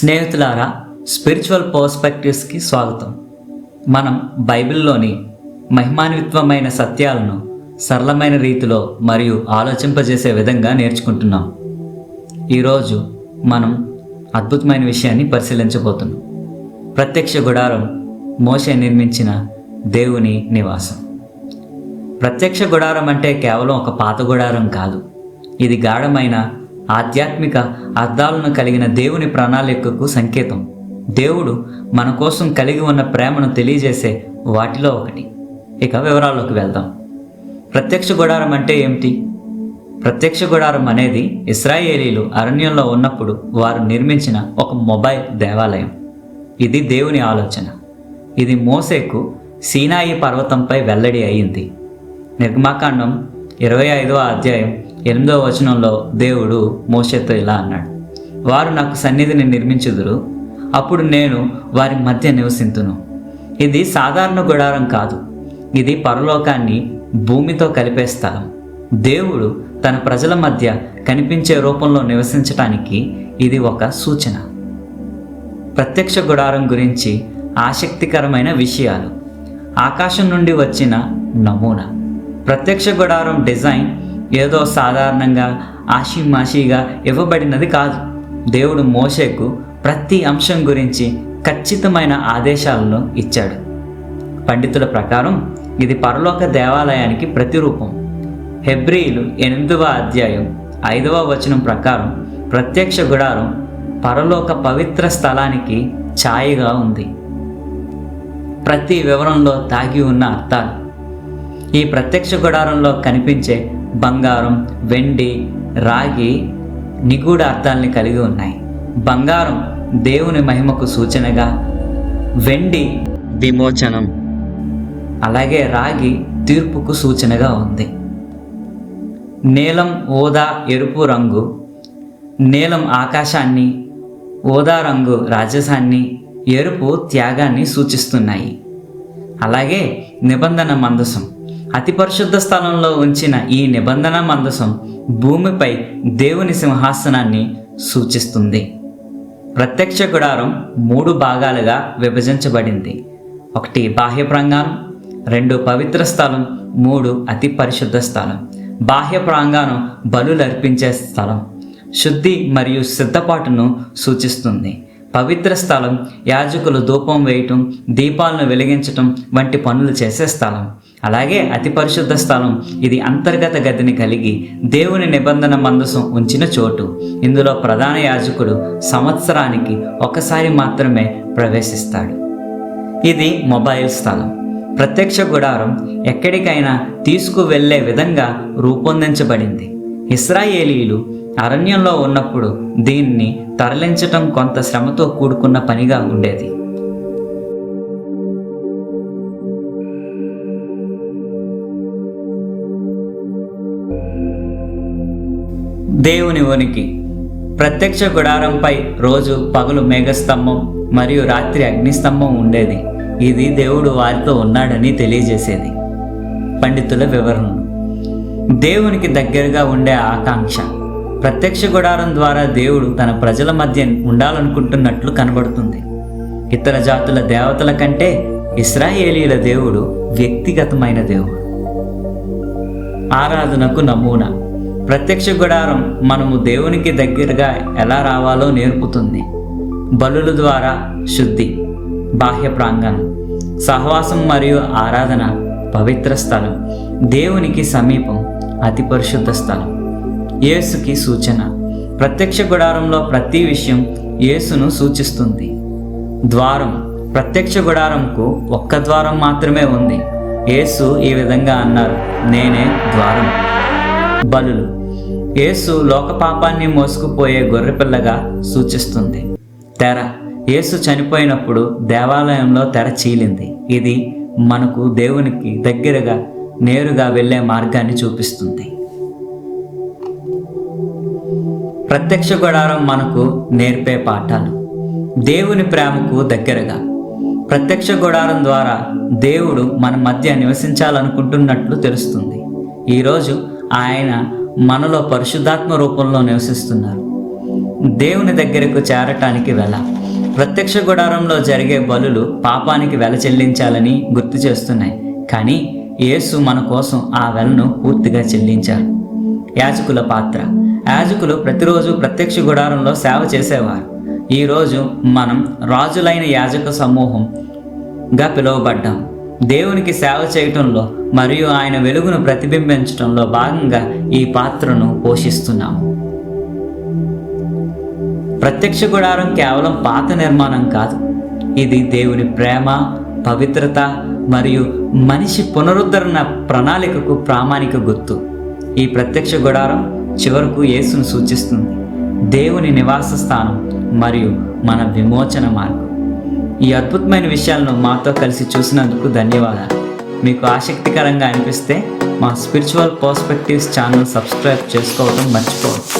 స్నేహితులారా స్పిరిచువల్ పర్స్పెక్టివ్స్కి స్వాగతం. మనం బైబిల్లోని మహిమాన్విత్వమైన సత్యాలను సరళమైన రీతిలో మరియు ఆలోచింపజేసే విధంగా నేర్చుకుంటున్నాం. ఈరోజు మనం అద్భుతమైన విషయాన్ని పరిశీలించబోతున్నాం. ప్రత్యక్ష గుడారం మోసే నిర్మించిన దేవుని నివాసం. ప్రత్యక్ష గుడారం అంటే కేవలం ఒక పాత గుడారం కాదు. ఇది గాఢమైన ఆధ్యాత్మిక అర్థాలను కలిగిన దేవుని ప్రణాళికకు సంకేతం. దేవుడు మన కోసం కలిగి ఉన్న ప్రేమను తెలియజేసే వాటిలో ఒకటి. ఇక వివరాల్లోకి వెళ్దాం. ప్రత్యక్ష గుడారం అంటే ఏమిటి? ప్రత్యక్ష గుడారం అనేది ఇస్రాయేలీలు అరణ్యంలో ఉన్నప్పుడు వారు నిర్మించిన ఒక మొబైల్ దేవాలయం. ఇది దేవుని ఆలోచన. ఇది మోసేకు సీనాయి పర్వతంపై వెల్లడి అయింది. నిర్మాకాండం ఇరవై ఐదవ అధ్యాయం ఎనిమిదవ వచనంలో దేవుడు మోషేతో ఇలా అన్నాడు వారు నాకు సన్నిధిని నిర్మించుదురు అప్పుడు నేను వారి మధ్య నివసింతును. ఇది సాధారణ గుడారం కాదు ఇది పరలోకాన్ని భూమితో కలిపే స్థలం. దేవుడు తన ప్రజల మధ్య కనిపించే రూపంలో నివసించటానికి ఇది ఒక సూచన. ప్రత్యక్ష గుడారం గురించి ఆసక్తికరమైన విషయాలు. ఆకాశం నుండి వచ్చిన నమూనా. ప్రత్యక్ష గుడారం డిజైన్ ఏదో సాధారణంగా ఆషిమాషిగా ఇవ్వబడినది కాదు. దేవుడు మోషేకు ప్రతి అంశం గురించి ఖచ్చితమైన ఆదేశాలను ఇచ్చాడు. పండితుల ప్రకారం ఇది పరలోక దేవాలయానికి ప్రతిరూపం. హెబ్రియులు ఎనిమిదవ అధ్యాయం ఐదవ వచనం ప్రకారం ప్రత్యక్ష గుడారం పరలోక పవిత్ర స్థలానికి ఛాయగా ఉంది. ప్రతి వివరంలో దాగి ఉన్న అర్థాలు. ఈ ప్రత్యక్ష గుడారంలో కనిపించే బంగారం వెండి రాగి నిగూఢ అర్థాలని కలిగి ఉన్నాయి. బంగారం దేవుని మహిమకు సూచనగా వెండి విమోచనం అలాగే రాగి తీర్పుకు సూచనగా ఉంది. నీలం ఊదా ఎరుపు రంగు నీలం ఆకాశాన్ని ఊదా రంగు రాజసాన్ని ఎరుపు త్యాగాన్ని సూచిస్తున్నాయి. అలాగే నిబంధన మందసం. అతి పరిశుద్ధ స్థలంలో ఉంచిన ఈ నిబంధన మందసం భూమిపై దేవుని సింహాసనాన్ని సూచిస్తుంది. ప్రత్యక్ష గుడారం మూడు భాగాలుగా విభజించబడింది. ఒకటి బాహ్య ప్రాంగణం రెండు పవిత్ర స్థలం మూడు అతి పరిశుద్ధ స్థలం. బాహ్య ప్రాంగణం బలులు అర్పించే స్థలం శుద్ధి మరియు సిద్ధపాటును సూచిస్తుంది. పవిత్ర స్థలం యాజకులు ధూపం వేయటం దీపాలను వెలిగించటం వంటి పనులు చేసే స్థలం. అలాగే అతి పరిశుద్ధ స్థలం. ఇది అంతర్గత గదిని కలిగి దేవుని నిబంధన మందసం ఉంచిన చోటు. ఇందులో ప్రధాన యాజకుడు సంవత్సరానికి ఒకసారి మాత్రమే ప్రవేశిస్తాడు. ఇది మొబైల్ స్థలం. ప్రత్యక్ష గుడారం ఎక్కడికైనా తీసుకువెళ్ళే విధంగా రూపొందించబడింది. ఇస్రాయేలీలు అరణ్యంలో ఉన్నప్పుడు దీన్ని తరలించటం కొంత శ్రమతో కూడుకున్న పనిగా ఉండేది. దేవుని ఉనికి. ప్రత్యక్ష గుడారంపై రోజు పగలు మేఘస్తంభం మరియు రాత్రి అగ్నిస్తంభం ఉండేది. ఇది దేవుడు వారితో ఉన్నాడని తెలియజేసేది. పండితుల వివరణ. దేవునికి దగ్గరగా ఉండే ఆకాంక్ష. ప్రత్యక్ష గుడారం ద్వారా దేవుడు తన ప్రజల మధ్య ఉండాలనుకుంటున్నట్లు కనబడుతుంది. ఇతర జాతుల దేవతల కంటే ఇస్రాయేలీల దేవుడు వ్యక్తిగతమైన దేవుడు. ఆరాధనకు నమూనా. ప్రత్యక్ష గుడారం మనము దేవునికి దగ్గరగా ఎలా రావాలో నేర్పుతుంది. బలుల ద్వారా శుద్ధి బాహ్య ప్రాంగణం సహవాసం మరియు ఆరాధన పవిత్ర స్థలం దేవునికి సమీపం అతి పరిశుద్ధ స్థలం. యేసుకి సూచన. ప్రత్యక్ష గుడారంలో ప్రతి విషయం యేసును సూచిస్తుంది. ద్వారం. ప్రత్యక్ష గుడారంకు ఒక్క ద్వారం మాత్రమే ఉంది. యేసు ఈ విధంగా అన్నారు నేనే ద్వారం. బలులు. యేసు లోక పాపాన్ని మోసుకుపోయే గొర్రెపిల్లగా సూచిస్తుంది. తెర. యేసు చనిపోయినప్పుడు దేవాలయంలో తెర చీలింది. ఇది మనకు దేవునికి దగ్గరగా నేరుగా వెళ్ళే మార్గాన్ని చూపిస్తుంది. ప్రత్యక్ష గుడారం మనకు నేర్పే పాఠాలు. దేవుని ప్రేమకు దగ్గరగా. ప్రత్యక్ష గుడారం ద్వారా దేవుడు మన మధ్య నివసించాలనుకుంటున్నట్లు తెలుస్తుంది. ఈరోజు ఆయన మనలో పరిశుద్ధాత్మ రూపంలో నివసిస్తున్నారు. దేవుని దగ్గరకు చేరటానికి వెల. ప్రత్యక్ష గుడారంలో జరిగే బలులు పాపానికి వెల చెల్లించాలని గుర్తు చేస్తున్నాయి. కానీ యేసు మన కోసం ఆ వెలను పూర్తిగా చెల్లించారు యాజకుల పాత్ర. యాజకులు ప్రతిరోజు ప్రత్యక్ష గుడారంలో సేవ చేసేవారు. ఈరోజు మనం రాజులైన యాజక సమూహంగా పిలువబడ్డాం. దేవునికి సేవ చేయటంలో మరియు ఆయన వెలుగును ప్రతిబింబించడంలో భాగంగా ఈ పాత్రను పోషిస్తున్నాము. ప్రత్యక్ష గుడారం కేవలం పాత నిర్మాణం కాదు. ఇది దేవుని ప్రేమ పవిత్రత మరియు మనిషి పునరుద్ధరణ ప్రణాళికకు ప్రామాణిక గుర్తు. ఈ ప్రత్యక్ష గుడారం చివరకు యేసును సూచిస్తుంది. దేవుని నివాస స్థానం మరియు మన విమోచన మార్గం. ఈ అద్భుతమైన విషయాలను మాతో కలిసి చూసినందుకు ధన్యవాదాలు. మీకు ఆసక్తికరంగా అనిపిస్తే మా స్పిరిచువల్ పర్స్పెక్టివ్స్ ఛానల్ సబ్స్క్రైబ్ చేసుకోవడం మర్చిపోవద్దు.